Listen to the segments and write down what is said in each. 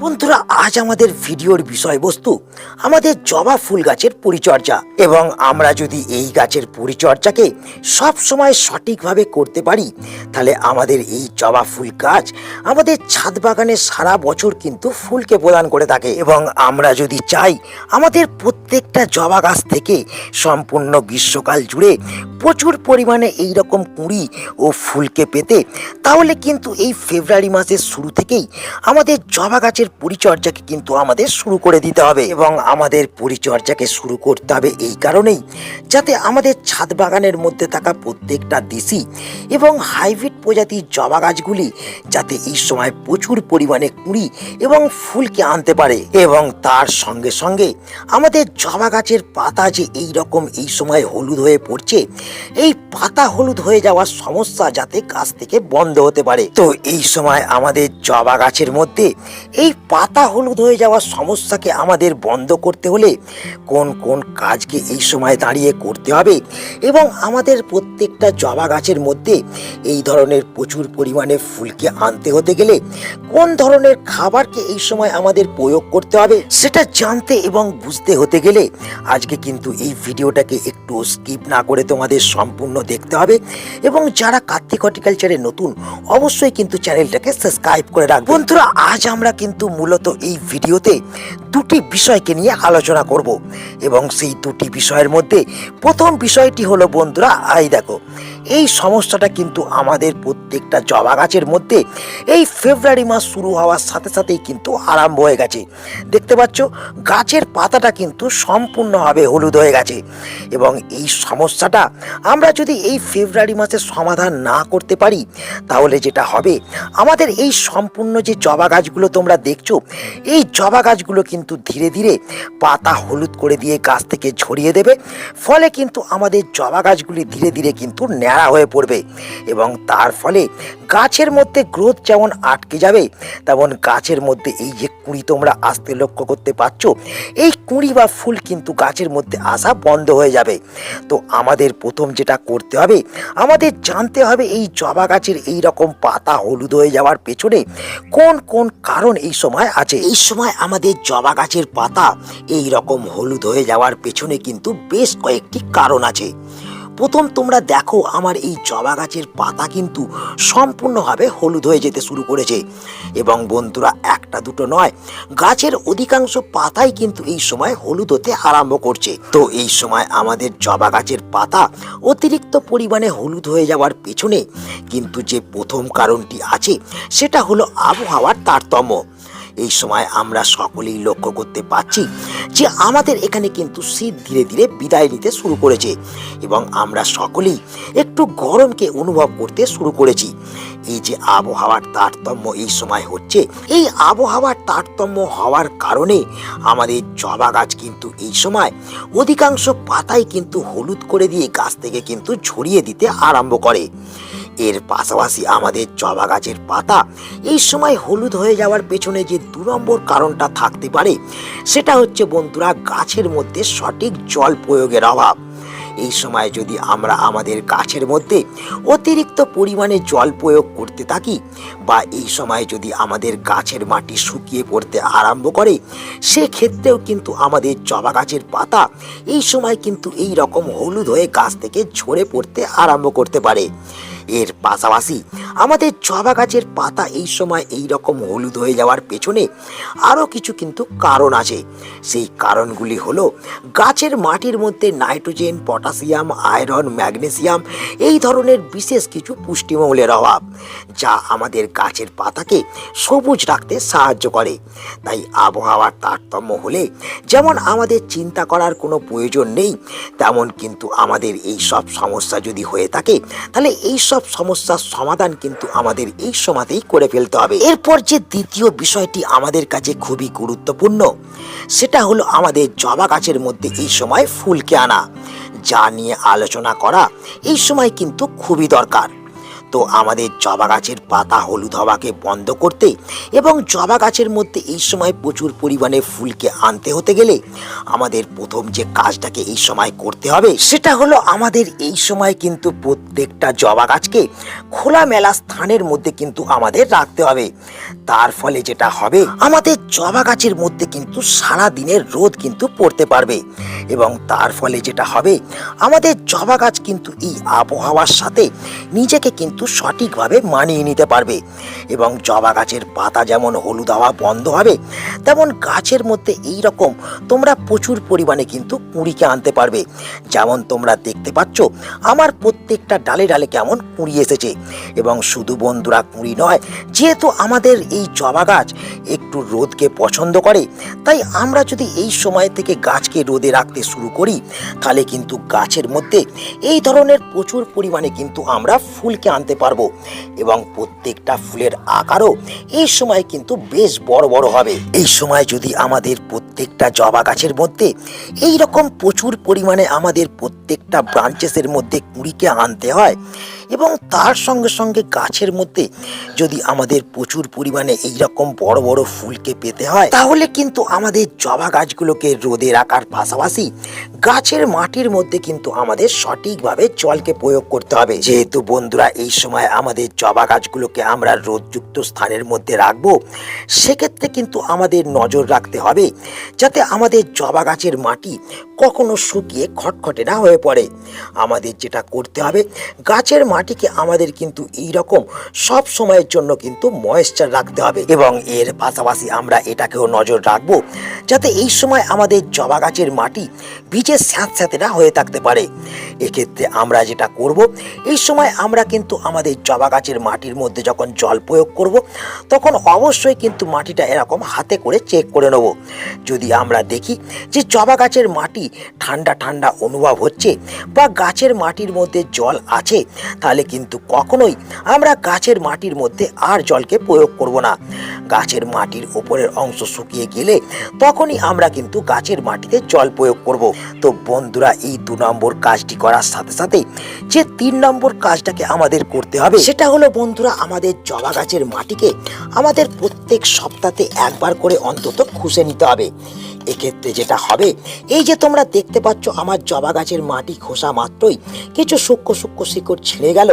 বন্ধুরা আজ আমাদের ভিডিওর বিষয়বস্তু, আমাদের জবা ফুল গাছের পরিচর্যা। এবং আমরা যদি এই গাছের পরিচর্যাকে সব সময় সঠিকভাবে করতে পারি, তাহলে আমাদের এই জবা ফুল গাছ আমাদের ছাদ বাগানে সারা বছর কিন্তু ফুলকে প্রদান করে থাকে। এবং আমরা যদি চাই, আমাদের প্রত্যেকটা জবা গাছ থেকে সম্পূর্ণ গ্রীষ্মকাল জুড়ে প্রচুর পরিমাণে এই রকম কুঁড়ি ও ফুলকে পেতে, তাহলে কিন্তু এই ফেব্রুয়ারি মাসের শুরু থেকেই আমাদের জবা গাছের পরিচর্যাকে কিন্তু আমাদের শুরু করে দিতে হবে এবং আমাদের পরিচর্যাকে শুরু করতে হবে এই কারণেই যাতে আমাদের ছাদ বাগানের মধ্যে থাকা প্রত্যেকটা দেশি এবং হাইব্রিড প্রজাতির জবা গাছগুলি যাতে এই সময় প্রচুর পরিমাণে কুঁড়ি এবং ফুলকে আনতে পারে এবং তার সঙ্গে সঙ্গে আমাদের জবা গাছের পাতা যে এই রকম এই সময় হলুদ হয়ে পড়ছে, এই পাতা হলুদ হয়ে যাওয়ার সমস্যা যাতে গাছ থেকে বন্ধ হতে পারে। তো এই সময় আমাদের জবা গাছের মধ্যে এই পাতা হয়ে যাওয়ার সমস্যাকে আমাদের বন্ধ করতে হলে কোন কোন কাজকে এই সময় দাঁড়িয়ে করতে হবে এবং আমাদের প্রত্যেকটা জবা গাছের মধ্যে এই ধরনের প্রচুর পরিমাণে ফুলকে আনতে হতে গেলে কোন ধরনের খাবারকে এই সময় আমাদের প্রয়োগ করতে হবে সেটা জানতে এবং বুঝতে হতে গেলে আজকে কিন্তু এই ভিডিওটাকে একটু স্কিপ না করে তোমাদের সম্পূর্ণ দেখতে হবে এবং যারা কার্তিক হর্টিকালচারে নতুন অবশ্যই কিন্তু চ্যানেলটাকে সাবস্ক্রাইব করে রাখবে। বন্ধুরা, আজ আমরা কিন্তু মূলত এই ভিডিওতে দুটি বিষয়কে নিয়ে আলোচনা করব। এবং সেই দুটি বিষয়ের মধ্যে প্রথম বিষয়টি হলো, বন্ধুরা আই দেখো, এই সমস্যাটা কিন্তু আমাদের প্রত্যেকটা জবা গাছের মধ্যে এই ফেব্রুয়ারি মাস শুরু হওয়ার সাথে সাথেই কিন্তু আরম্ভ হয়ে গেছে। দেখতে পাচ্ছ, গাছের পাতাটা কিন্তু সম্পূর্ণভাবে হলুদ হয়ে গেছে। এবং এই সমস্যাটা আমরা যদি এই ফেব্রুয়ারি মাসে সমাধান না করতে পারি, তাহলে যেটা হবে, আমাদের এই সম্পূর্ণ যে জবা গাছগুলো তোমরা দেখছ, এই জবা গাছগুলো কিন্তু ধীরে ধীরে পাতা হলুদ করে দিয়ে গাছ থেকে ছড়িয়ে দেবে। ফলে কিন্তু আমাদের জবা গাছগুলি ধীরে ধীরে কিন্তু ন্যাড়া হয়ে পড়বে এবং তার ফলে গাছের মধ্যে গ্রোথ যেমন আটকে যাবে, তেমন গাছের মধ্যে এই যে কুঁড়ি তোমরা আসতে লক্ষ্য করতে পারছ, এই কুঁড়ি বা ফুল কিন্তু গাছের মধ্যে আসা বন্ধ হয়ে যাবে। তো আমাদের প্রথম যেটা করতে হবে, আমাদের জানতে হবে এই জবা গাছের এই রকম পাতা হলুদ হয়ে যাওয়ার পেছনে কোন কোন কারণ এই সময় আছে। এই সময় আমাদের জবা গাছের পাতা এই রকম হলুদ হয়ে যাওয়ার পেছনে কিন্তু বেশ কয়েকটি কারণ আছে। প্রথম, তোমরা দেখো আমার এই জবা গাছের পাতা কিন্তু সম্পূর্ণভাবে হলুদ হয়ে যেতে শুরু করেছে। এবং বন্ধুরা, একটা দুটো নয়, গাছের অধিকাংশ পাতাই কিন্তু এই সময় হলুদ হতে আরম্ভ করছে। তো এই সময় আমাদের জবা গাছের পাতা অতিরিক্ত পরিমাণে হলুদ হয়ে যাওয়ার পেছনে কিন্তু যে প্রথম কারণটি আছে, সেটা হলো আবহাওয়ার তারতম্য। এই সময় আমরা সকলেই লক্ষ্য করতে পারছি যে আমাদের এখানে কিন্তু শীত ধীরে ধীরে বিদায় নিতে শুরু করেছে এবং আমরা সকলেই একটু গরমকে অনুভব করতে শুরু করেছি। এই যে আবহাওয়ার তারতম্য এই সময় হচ্ছে, এই আবহাওয়ার তারতম্য হওয়ার কারণে আমাদের জবা গাছ কিন্তু এই সময় অধিকাংশ পাতাই কিন্তু হলুদ করে দিয়ে গাছ থেকে কিন্তু ঝরিয়ে দিতে আরম্ভ করে। এর পাশাপাশি আমাদের জবা গাছের পাতা এই সময় হলুদ হয়ে যাওয়ার পেছনে যে দু নম্বর কারণটা থাকতে পারে, সেটা হচ্ছে বন্ধুরা গাছের মধ্যে সঠিক জল প্রয়োগের অভাব। এই সময় যদি আমরা আমাদের গাছের মধ্যে অতিরিক্ত পরিমাণে জল প্রয়োগ করতে থাকি বা এই সময় যদি আমাদের গাছের মাটি শুকিয়ে পড়তে আরম্ভ করে, সেক্ষেত্রেও কিন্তু আমাদের জবা গাছের পাতা এই সময় কিন্তু এই রকম হলুদ হয়ে গাছ থেকে ঝরে পড়তে আরম্ভ করতে পারে। এর পাশাপাশি আমাদের জবা গাছের পাতা এই সময় এই রকম হলুদ হয়ে যাওয়ার পেছনে আরও কিছু কিন্তু কারণ আছে। সেই কারণগুলি হলো গাছের মাটির মধ্যে নাইট্রোজেন, পটাশিয়াম, আয়রন, ম্যাগনেসিয়াম এই ধরনের বিশেষ কিছু পুষ্টিমৌলের অভাব, যা আমাদের গাছের পাতাকে সবুজ রাখতে সাহায্য করে। তাই আবহাওয়ার তারতম্য হলে যেমন আমাদের চিন্তা করার কোনো প্রয়োজন নেই, তেমন কিন্তু আমাদের এই সব সমস্যা যদি হয়ে থাকে, তাহলে এই সব সমস্যার সমাধান কিন্তু আমাদের এই সময়তেই করে ফেলতে হবে। এরপর যে দ্বিতীয় বিষয়টি আমাদের কাছে খুবই গুরুত্বপূর্ণ, সেটা হলো আমাদের জবা গাছের মধ্যে এই সময় ফুলকে আনা, যা নিয়ে আলোচনা করা, এই সময় কিন্তু খুবই দরকার। তো আমাদের জবা গাছের পাতা হলুদ হওয়াকে বন্ধ করতে এবং জবা গাছের মধ্যে এই সময় প্রচুর পরিমাণে ফুলকে আনতে হতে গেলে আমাদের প্রথম যে কাজটাকে এই সময় করতে হবে সেটা হলো আমাদের এই সময় কিন্তু প্রত্যেকটা জবা গাছকে খোলামেলা স্থানের মধ্যে কিন্তু আমাদের রাখতে হবে। তার ফলে যেটা হবে, আমাদের জবা গাছের মধ্যে কিন্তু সারা দিনের রোদ কিন্তু পড়তে পারবে এবং তার ফলে যেটা হবে, আমাদের জবা গাছ কিন্তু এই আবহাওয়ার সাথে নিজেকে কিন্তু সঠিকভাবে মানিয়ে নিতে পারবে। এবং জবা গাছের পাতা যেমন হলুদ হওয়া বন্ধ হবে, তেমন গাছের মধ্যে এই রকম তোমরা প্রচুর পরিমাণে কিন্তু কুঁড়িকে আনতে পারবে। যেমন তোমরা দেখতে পাচ্ছ, আমার প্রত্যেকটা ডালে ডালে কেমন কুঁড়ি এসেছে। এবং শুধু বন্ধুরা কুঁড়ি নয়, যেহেতু আমাদের এই জবা গাছ একটু রোদকে পছন্দ করে, তাই আমরা যদি এই সময় থেকে গাছকে রোদে রাখতে শুরু করি, তাহলে কিন্তু গাছের মধ্যে এই ধরনের প্রচুর পরিমাণে কিন্তু আমরা ফুলকে আনতে পারব। এবং প্রত্যেকটা ফুলের আকারও এই সময় কিন্তু বেশ বড় বড় হবে। এই সময় যদি আমাদের প্রত্যেকটা জবা গাছের মধ্যে এই রকম প্রচুর পরিমাণে আমাদের প্রত্যেকটা ব্রাঞ্চেসের মধ্যে কুড়িকে আনতে হয় এবং তার সঙ্গে সঙ্গে গাছের মধ্যে যদি আমাদের প্রচুর পরিমাণে এই রকম বড় বড় ফুলকে পেতে হয়, তাহলে কিন্তু আমাদের জবা গাছগুলোকে রোদে রাখার পাশাপাশি গাছের মাটির মধ্যে কিন্তু আমাদের সঠিকভাবে জলকে প্রয়োগ করতে হবে। যেহেতু বন্ধুরা, এই সময় আমাদের জবা গাছগুলোকে আমরা রোদযুক্ত স্থানের মধ্যে রাখব, সেক্ষেত্রে কিন্তু আমাদের নজর রাখতে হবে যাতে আমাদের জবা গাছের মাটি কখনো শুকিয়ে খটখটে না হয়ে পড়ে। আমাদের যেটা করতে হবে, গাছের মাটিকে আমাদের কিন্তু এই রকম সব সময়ের জন্য কিন্তু ময়েশ্চার রাখতে হবে এবং এর পাশাপাশি আমরা এটাকেও নজর রাখব যাতে এই সময় আমাদের জবা গাছের মাটি বীজে স্যাঁতস্যাঁতে না হয়ে থাকতে পারে। এক্ষেত্রে আমরা যেটা করব, এই সময় আমরা কিন্তু আমাদের জবা গাছের মাটির মধ্যে যখন জল প্রয়োগ করব, তখন অবশ্যই কিন্তু মাটিটা এরকম হাতে করে চেক করে নেব। যদি আমরা দেখি যে জবা গাছের মাটি ঠান্ডা ঠান্ডা অনুভব হচ্ছে বা গাছের মাটির মধ্যে জল আছে, তাহলে কিন্তু কখনোই আমরা গাছের মাটির মধ্যে আর জলকে প্রয়োগ করব না। গাছের মাটির উপরের অংশ শুকিয়ে গেলে তখনই আমরা কিন্তু গাছের মাটিতে জল প্রয়োগ করব। তো বন্ধুরা, এই দু নম্বর কাজটি করার সাথে সাথে যে তিন নম্বর কাজটাকে আমাদের করতে হবে, সেটা হলো বন্ধুরা, আমাদের জবা গাছের মাটিকে আমাদের প্রত্যেক সপ্তাহে একবার করে অন্তত খুঁজে নিতে হবে। এক্ষেত্রে যেটা হবে, এই যে তোমরা দেখতে পাচ্ছ আমার জবা গাছের মাটি খোসা মাত্রই কিছু সূক্ষ্ম সূক্ষ্ম শিকড় ছিঁড়ে গেল।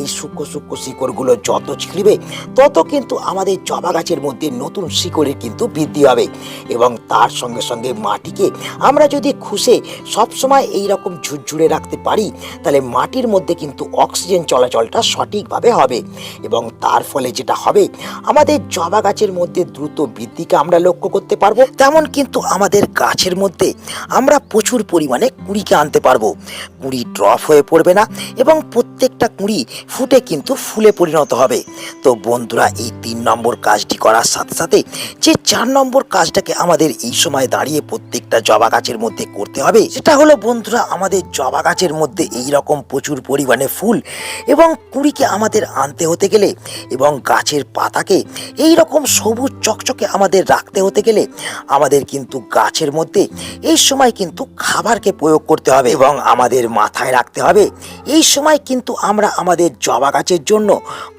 এই সূক্ষ্ম সূক্ষ্ম শিকড়গুলো যত ছিঁড়বে, তত কিন্তু আমাদের জবা গাছের মধ্যে নতুন শিকড়ের কিন্তু বৃদ্ধি হবে এবং তার সঙ্গে সঙ্গে মাটিকে আমরা যদি খুশে সবসময় এই রকম ঝুরঝুরে রাখতে পারি, তাহলে মাটির মধ্যে কিন্তু অক্সিজেন চলাচলটা সঠিকভাবে হবে এবং তার ফলে যেটা হবে, আমাদের জবা গাছের মধ্যে দ্রুত বৃদ্ধিকে আমরা লক্ষ্য করতে পারব। তেমন কিন্তু আমাদের গাছের মধ্যে আমরা প্রচুর পরিমাণে কুড়িকে আনতে পারব। কুড়ি ড্রপ হয়ে পড়বে না এবং প্রত্যেকটা কুড়ি ফুটে কিন্তু ফুলে পরিণত হবে। তো বন্ধুরা, এই তিন নম্বর কাজটি করার সাথে সাথে যে চার নম্বর কাজটাকে আমাদের এই সময় দাঁড়িয়ে প্রত্যেকটা জবা গাছের মধ্যে করতে হবে, সেটা হলো বন্ধুরা, আমাদের জবা গাছের মধ্যে এই রকম প্রচুর পরিমাণে ফুল এবং কুড়িকে আমাদের আনতে হতে গেলে এবং গাছের পাতাকে এই রকম সবুজ চকচকে আমাদের রাখতে হতে গেলে আমাদের কিন্তু গাছের মধ্যে এই সময় কিন্তু খাবারকে প্রয়োগ করতে হবে এবং আমাদের মাথায় রাখতে হবে। এই সময় কিন্তু আমরা আমাদের জবা গাছের জন্য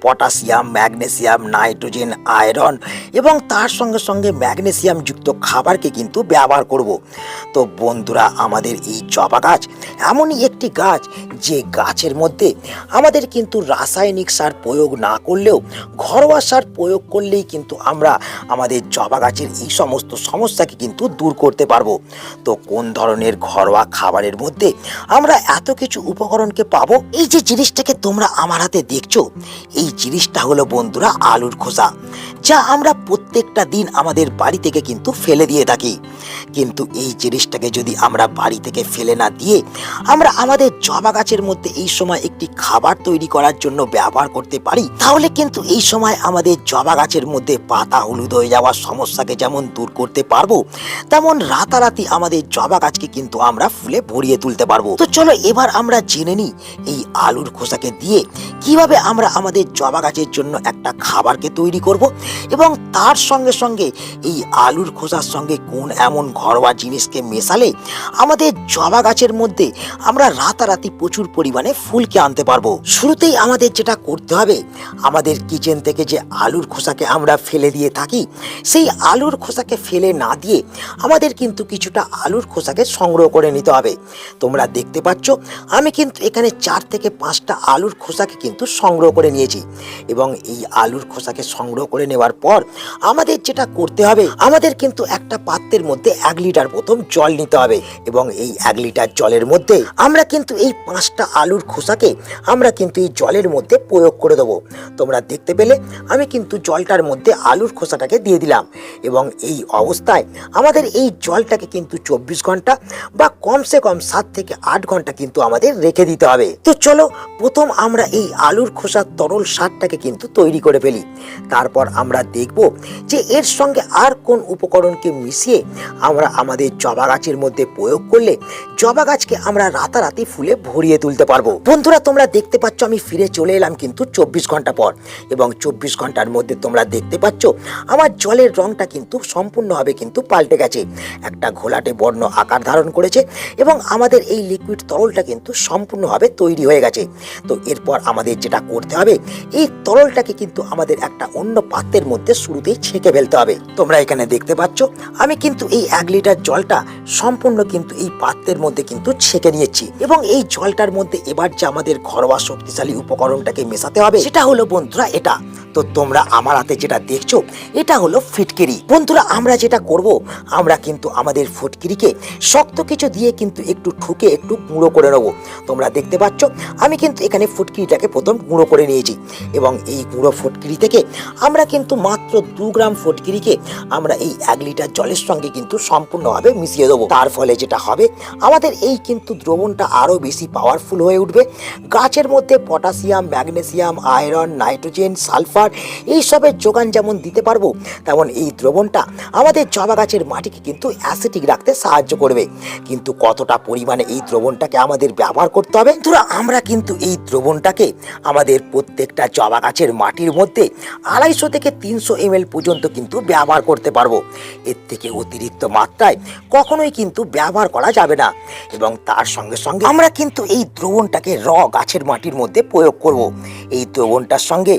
পটাশিয়াম, ম্যাগনেসিয়াম, নাইট্রোজেন, আয়রন এবং তার সঙ্গে সঙ্গে ম্যাগনেসিয়াম যুক্ত খাবারকে কিন্তু ব্যবহার করব। তো বন্ধুরা, আমাদের এই জবা গাছ এমনই একটি গাছ যে গাছের মধ্যে আমাদের কিন্তু রাসায়নিক সার প্রয়োগ না করলেও ঘরোয়া সার প্রয়োগ করলেই কিন্তু আমরা আমাদের জবা গাছের এই সমস্ত সমস্যাকে কিন্তু দূর করতে পারব। তো কোন ধরনের ঘরোয়া খাবারের মধ্যে আমরা এত কিছু উপকরণকে পাবো? এই যে জিনিসটাকে তোমরা আমার হাতে দেখছ, এই জিনিসটা হলো বন্ধুরা আলুর খোসা, যা আমরা প্রত্যেকটা দিন আমাদের বাড়ি থেকে কিন্তু ফেলে দিয়ে থাকি। কিন্তু এই জিনিসটাকে যদি আমরা বাড়ি থেকে ফেলে না দিয়ে আমরা আমাদের জবা গাছের মধ্যে এই সময় একটি খাবার তৈরি করার জন্য ব্যবহার করতে পারি, তাহলে কিন্তু এই সময় আমাদের জবা গাছের মধ্যে পাতা হলুদ হয়ে যাওয়ার সমস্যাকে যেমন দূর করতে পারব তেমন রাতারাতি আমাদের জবা গাছকে কিন্তু আমরা ফুলে ভরিয়ে তুলতে পারব। তো চলো এবার আমরা জেনে নিই এই আলুর খোসাকে দিয়ে কীভাবে আমরা আমাদের জবা গাছের জন্য একটা খাবারকে তৈরি করব এবং তার সঙ্গে সঙ্গে এই আলুর খোসার সঙ্গে কোন এমন ঘরোয়া জিনিসকে মেশালে আমাদের জবা গাছের মধ্যে আমরা রাতারাতি প্রচুর পরিমাণে ফুলকে আনতে পারব। শুরুতেই আমাদের যেটা করতে হবে, আমাদের কিচেন থেকে যে আলুর খোসাকে আমরা ফেলে দিয়ে থাকি, সেই আলুর খোসাকে ফেলে না দিয়ে আমাদের কিন্তু কিছুটা আলুর খোসাকে সংগ্রহ করে নিতে হবে। তোমরা দেখতে পাচ্ছ, আমি কিন্তু এখানে চার থেকে পাঁচটা আলুর খোসাকে কিন্তু সংগ্রহ করে নিয়েছি। এবং এই আলুর খোসাকে সংগ্রহ করে নেওয়ার পর আমাদের যেটা করতে হবে, আমাদের কিন্তু একটা পাত্রের মধ্যে এক লিটার প্রথম জল নিতে হবে। এবং এই এক লিটার জলের মধ্যে আমরা কিন্তু এই পাঁচটা আলুর খোসাকে আমরা কিন্তু এই জলের মধ্যে প্রয়োগ করে দেবো। তোমরা দেখতে পেলে, আমি কিন্তু জলটার মধ্যে আলুর খোসাটাকে দিয়ে দিলাম। এবং এই অবস্থায় আমাদের এই জলটাকে কিন্তু চব্বিশ ঘণ্টা বা কমসে কম সাত থেকে আট ঘণ্টা কিন্তু আমাদের রেখে দিতে হবে। তো চলো, প্রথম আমরা এই আলুর খোসার তরল সারটাকে কিন্তু তৈরি করে ফেলি। তারপর আমরা দেখব যে এর সঙ্গে আর কোন উপকরণকে মিশিয়ে আমরা আমাদের জবা গাছের মধ্যে প্রয়োগ করলে জবা গাছকে আমরা রাতারাতি ফুলে ভরিয়ে তুলতে পারব। বন্ধুরা, তোমরা দেখতে পাচ্ছ আমি ফিরে চলে এলাম কিন্তু চব্বিশ ঘণ্টা পর এবং চব্বিশ ঘণ্টার মধ্যে তোমরা দেখতে পাচ্ছ আমার জলের রংটা কিন্তু সম্পূর্ণভাবে কিন্তু পাল্টে গেছে। একটা ঘোলাটে বর্ণ আকার ধারণ করেছে এবং আমাদের এই লিকুইড তরলটা কিন্তু সম্পূর্ণভাবে তৈরি হয়ে গেছে। তো এরপর আমাদের যেটা করতে হবে, এই তরলটাকে কিন্তু আমাদের একটা অন্য পাত্রের মধ্যে শুরুতেই ছেঁকে ফেলতে হবে। তোমরা এখানে দেখতে পাচ্ছ, আমি কিন্তু এই এক লিটার জলটা সম্পূর্ণ কিন্তু এই পাত্রের মধ্যে কিন্তু ছেঁকে নিয়েছি এবং এই জলটার মধ্যে এবার যে আমাদের ঘরোয়া শক্তিশালী উপকরণটাকে মেশাতে হবে, সেটা হলো বন্ধুরা এটা। তো তোমরা আমার হাতে যেটা দেখছ, এটা হলো ফিটকিরি। বন্ধুরা, আমরা যেটা করব আমরা কিন্তু আমাদের ফুটকিরিকে শক্ত কিছু দিয়ে কিন্তু একটু ঠুকে একটু গুঁড়ো করে নেব। তোমরা দেখতে পাচ্ছ, আমি কিন্তু এখানে ফুটকিরিটাকে প্রথম গুঁড়ো করে নিয়েছি এবং এই গুঁড়ো ফুটকিরি থেকে আমরা কিন্তু মাত্র দু গ্রাম ফুটকিরিকে আমরা এই এক লিটার জলের সঙ্গে কিন্তু সম্পূর্ণভাবে মিশিয়ে দেবো। তার ফলে যেটা হবে, আমাদের এই কিন্তু দ্রবণটা আরও বেশি পাওয়ারফুল হয়ে উঠবে। গাছের মধ্যে potassium, magnesium, iron, nitrogen, sulphur এইসবের যোগান যেমন দিতে পারব, তেমন এই দ্রবণটা আমাদের জবা গাছের মাটিকে কিন্তু অ্যাসিটিক রাখতে সাহায্য করবে। কিন্তু কতটা পরিমাণে এই দ্রবণটাকে আমাদের ব্যবহার করতে হবে? ধরো আমরা কিন্তু এই দ্রবণটাকে আমাদের প্রত্যেকটা জবা গাছের মাটির মধ্যে আড়াইশো থেকে তিনশো এম পর্যন্ত কিন্তু ব্যবহার করতে পারব। এর থেকে অতিরিক্ত মাত্রায় কখনোই কিন্তু ব্যবহার করা যাবে না। এবং তার সঙ্গে সঙ্গে আমরা কিন্তু এই দ্রবণটাকে র গাছের মাটির মধ্যে প্রয়োগ করব। এই দ্রবণটার সঙ্গে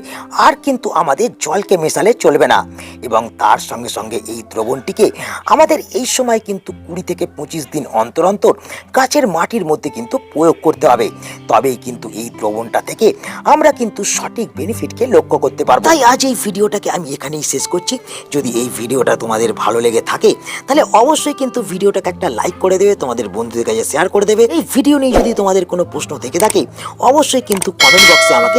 আর কিন্তু আমাদের জলকে মেশালে চলবে না। এবং তার সঙ্গে সঙ্গে এই দ্রবণটিকে আমাদের এই সময় কিন্তু কুড়ি থেকে পঁচিশ দিন অন্তর অন্তর গাছের মাটির মধ্যে কিন্তু প্রয়োগ করতে হবে। তবেই কিন্তু এই দ্রবণটা থেকে আমরা কিন্তু সঠিক বেনিফিটকে লক্ষ্য করতে পারব। তাই আজ এই ভিডিওটাকে আমি এখানেই শেষ করছি। যদি এই ভিডিওটা তোমাদের ভালো লেগে থাকে, তাহলে অবশ্যই কিন্তু ভিডিওটাকে একটা লাইক করে দেবে, তোমাদের বন্ধুদের কাছে শেয়ার করে দেবে। এই ভিডিও নিয়ে যদি তোমাদের কোনো প্রশ্ন থেকে থাকে, অবশ্যই কিন্তু কমেন্ট বক্সে আমাকে